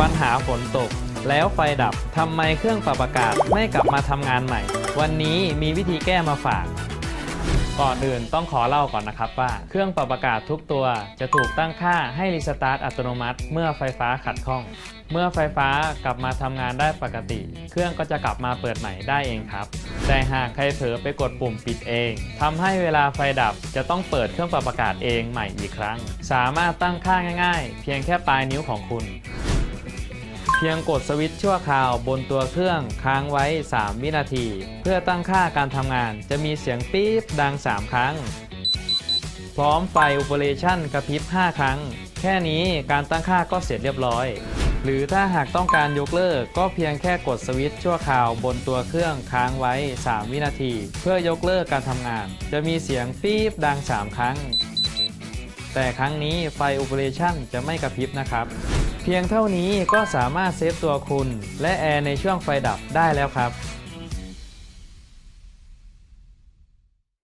ปัญหาฝนตก แล้วไฟดับทำไมเครื่องปรับอากาศไม่กลับมาทำงานใหม่ วันนี้มีวิธีแก้มาฝาก ก่อนอื่นต้องขอเล่าก่อนนะครับว่า เครื่องปรับอากาศทุกตัวจะถูกตั้งค่าให้รีสตาร์ทอัตโนมัติ เมื่อไฟฟ้าขัดข้อง เมื่อไฟฟ้ากลับมาทำงานได้ปกติ เครื่องก็จะกลับมาเปิดใหม่ได้เองครับ แต่หากใครเผลอไปกดปุ่มปิดเองทำให้เวลาไฟดับจะต้องเปิดเครื่องปรับอากาศเองใหม่อีกครั้ง สามารถตั้งค่าง่าย ๆ เพียงแค่ปลายนิ้วของคุณ เพียงกดสวิตช์ชั่วคราวบนตัวเครื่องค้างไว้ 3 วินาที เพื่อตั้งค่าการทำงานจะมีเสียงปี๊บดัง 3 ครั้ง พร้อมไฟ Operation กระพริบ 5 ครั้ง แค่นี้การตั้งค่าก็เสร็จเรียบร้อย หรือถ้าหากต้องการยกเลิก ก็เพียงแค่กดสวิตช์ชั่วคราวบนตัวเครื่องค้างไว้ 3 วินาที เพื่อยกเลิกการทำงาน จะมีเสียงปี๊บดัง 3 ครั้ง แต่ครั้งนี้ไฟ Operation จะไม่กระพริบนะครับ พียงเท่านี้ก็สามารถเซฟตัวคุณ และแอร์ในช่วงไฟดับได้แล้วครับ